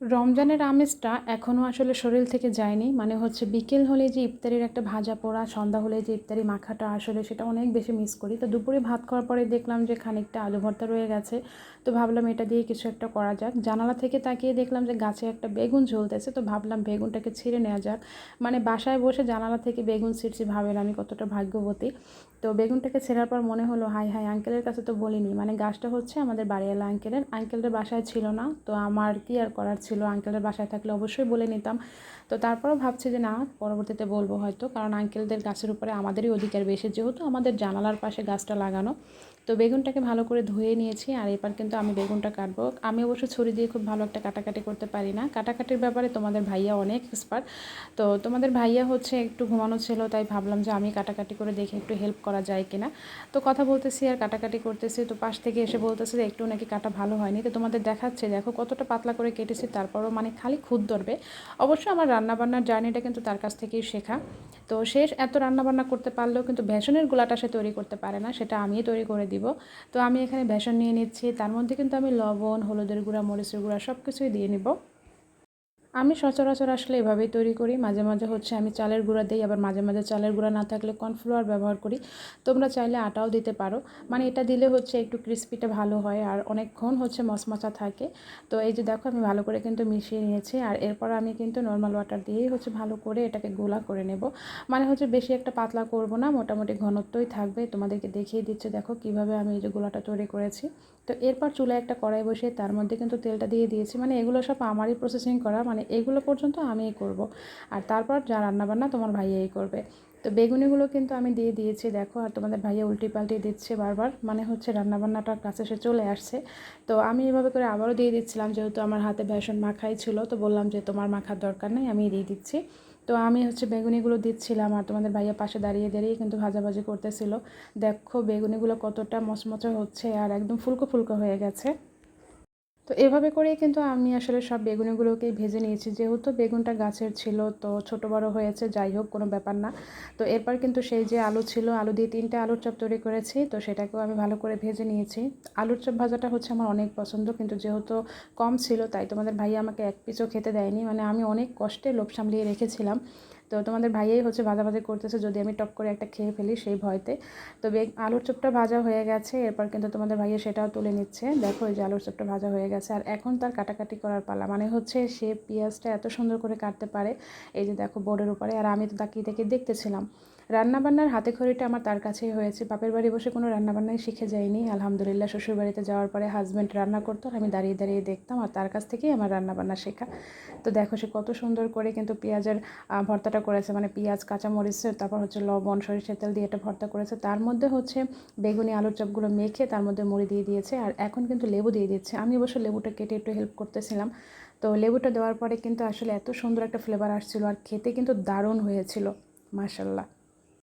রমজানের আমেজটা এখনও আসলে শরীর থেকে যায়নি। মানে হচ্ছে বিকেল হলে যে ইফতারির একটা ভাজা পোড়া, সন্ধ্যা হলে যে ইফতারি মাখাটা আসলে সেটা অনেক বেশি মিস করি। তো দুপুরে ভাত খাওয়ার পরে দেখলাম যে খানিকটা আলু ভর্তা রয়ে গেছে। তো ভাবলাম এটা দিয়ে কিছু একটা করা যাক। জানালা থেকে তাকিয়ে দেখলাম যে গাছে একটা বেগুন ঝুলতেছে। তো ভাবলাম বেগুনটাকে ছিঁড়ে নেওয়া যাক। মানে বাসায় বসে জানালা থেকে বেগুন ছিঁড়ছি ভাবেন আমি কতটা ভাগ্যবতী। তো বেগুনটাকে ছেঁড়ার পর মনে হলো হাই হাই আঙ্কেলের কাছে তো বলিনি। মানে গাছটা হচ্ছে আমাদের বাড়িওয়ালা আঙ্কেলের আঙ্কেলের বাসায় ছিল না। তো আমার কি আর করার ছিল আঙ্কেলের বাসায় থাকলে অবশ্যই বলে নিতাম। তো তারপরেও ভাবছি যে, না, পরবর্তীতে বলব হয়তো। কারণ আঙ্কেলদের গাছের উপরে আমাদেরই অধিকার। বেশি যেহেতু আমাদের জানালার পাশে গাছটা লাগানো তো বেগুনটাকে ভালো করে ধুয়ে নিয়েছি আর এবার কিন্তু আমি বেগুনটা কাটবো। আমি অবশ্য ছুরি দিয়ে খুব ভালো একটা কাটাকাটি করতে পারি না। কাটাকাটির ব্যাপারে তোমাদের ভাইয়া অনেক এক্সপার্ট তো তোমাদের ভাইয়া হচ্ছে একটু ঘুমানো ছিল, তাই ভাবলাম যে আমি কাটাকাটি করে দেখে একটু হেল্প করা যায় কিনা। তো কথা বলতেছি আর কাটাকাটি করতেছি, তো পাশ থেকে এসে বলতেছে যে একটু নাকি কাটা ভালো হয়নি। তো তোমাদের দেখাচ্ছে, দেখো কতটা পাতলা করে কেটেছি, তারপরও মানে খালি খুদ ধরবে। অবশ্য আমার রান্নাবান্নার জার্নিটা কিন্তু তার কাছ থেকেই শেখা। তো সে এত রান্নাবান্না করতে পারলেও কিন্তু বেসনের গোলাটা সে তৈরি করতে পারে না, সেটা আমিই তৈরি করে দিব। তো আমি এখানে বেসন নিয়ে নিচ্ছি। তার মধ্যে কিন্তু আমি লবণ, হলুদের গুঁড়া, মরিচের গুঁড়া সব কিছুই দিয়ে নিব। আমি সচরাচর আসলে এভাবেই তৈরি করি। মাঝে মাঝে হচ্ছে আমি চালের গুঁড়া দিই, আবার মাঝে মাঝে চালের গুঁড়া না থাকলে কর্নফ্লাওয়ার ব্যবহার করি। তোমরা চাইলে আটাও দিতে পারো। মানে এটা দিলে হচ্ছে একটু ক্রিস্পিটা ভালো হয় আর অনেকক্ষণ হচ্ছে মচমচা থাকে। তো এই যে দেখো আমি ভালো করে কিন্তু মিশিয়ে নিয়েছি আর এরপর আমি কিন্তু নর্মাল ওয়াটার দিয়েই হচ্ছে ভালো করে এটাকে গোলা করে নেব। মানে হচ্ছে বেশি একটা পাতলা করব না, মোটামুটি ঘনত্বই থাকবে। তোমাদেরকে দেখিয়ে দিচ্ছে দেখো কীভাবে আমি এই যে গোলাটা তৈরি করেছি। তো এরপর চুলায় একটা কড়াই বসিয়ে তার মধ্যে কিন্তু তেলটা দিয়ে দিয়েছি। মানে এগুলো সব আমারই প্রসেসিং করা। মানে এগুলো পর্যন্ত আমিই করব। আর তারপর যা রান্নাবান্না তোমার ভাইয়াই করবে। তো বেগুনিগুলো কিন্তু আমি দিয়ে দিয়েছি, দেখো, আর তোমাদের ভাইয়া উল্টি পাল্টি দিচ্ছে বারবার মানে হচ্ছে রান্নাবান্নাটার কাছে সে চলে আসছে। তো আমি এভাবে করে আবারও দিয়ে দিচ্ছিলাম, যেহেতু আমার হাতে বেসন মাখাই ছিল, তো বললাম যে তোমার মাখার দরকার নেই আমি দিয়ে দিচ্ছি। তো আমি হচ্ছে বেগুনিগুলো দিচ্ছিলাম, আর তোমাদের ভাইয়া পাশে দাঁড়িয়ে দাঁড়িয়ে কিন্তু ভাজাভাজি করতেছিল। দেখো, বেগুনিগুলো কতটা মচমচে হচ্ছে, আর একদম ফুলকো ফুলকো হয়ে গেছে। তো এভাবে করেই কিন্তু আমি আসলে সব বেগুনিগুলোকেই ভেজে নিয়েছি। যেহেতু বেগুনটা গাছের ছিল, তো ছোট বড় হয়েছে, যাই হোক, কোনো ব্যাপার না। তো এরপর কিন্তু সেই যে আলু ছিল, আলু দিয়ে তিনটে আলুর চপ তৈরি করেছি, তো সেটাকেও আমি ভালো করে ভেজে নিয়েছি। আলুর চপ ভাজাটা হচ্ছে আমার অনেক পছন্দ, কিন্তু যেহেতু কম ছিল, তাই তোমাদের ভাইয়া আমাকে এক পিসও খেতে দেয়নি। মানে আমি অনেক কষ্টে লোভ সামলিয়ে রেখেছিলাম। তো তোমাদের ভাইয়াই হচ্ছে ভাজা ভাজাভাজি করতেছে, যদি আমি টপ করে একটা খেয়ে ফেলি সেই ভয়তে। তবে আলুর চপটা ভাজা হয়ে গেছে, এরপর কিন্তু তোমাদের ভাইয়া সেটাও তুলে নিচ্ছে। দেখো এই যে আলুর চপটা ভাজা হয়ে গেছে, আর এখন তার কাটাকাটি করার পালা মানে হচ্ছে সে পেঁয়াজটা এত সুন্দর করে কাটতে পারে, এই যে দেখো বোর্ডের উপরে, আর আমি তো তাকিয়ে তাকিয়ে দেখতেছিলাম। রান্নাবান্নার হাতে খড়িটা আমার তার কাছেই হয়েছে। বাপের বাড়ি বসে কোনো রান্নাবান্নাই শিখে যাইনি। আলহামদুলিল্লাহ শ্বশুর বাড়িতে যাওয়ার পরে হাজব্যান্ড রান্না করতো আমি দাঁড়িয়ে দাঁড়িয়ে দেখতাম আর তার কাছ থেকেই আমার রান্নাবান্না শেখা। তো দেখো সে কত সুন্দর করে কিন্তু পেঁয়াজের ভর্তাটা করেছে। মানে পেঁয়াজ, কাঁচামরিচ, তারপর হচ্ছে লবণ, সরিষার তেল দিয়ে একটা ভর্তা করেছে। তার মধ্যে হচ্ছে বেগুনি, আলুর চপগুলো মেখে তার মধ্যে মুড়ি দিয়ে দিয়েছে আর এখন কিন্তু লেবু দিয়ে দিচ্ছে। আমি অবশ্য লেবুটা কেটে একটু হেল্প করতেছিলাম। তো লেবুটা দেওয়ার পরে কিন্তু আসলে এত সুন্দর একটা ফ্লেভার আসছিল আর খেতে কিন্তু দারুণ হয়েছিল। মাসাল্লাহ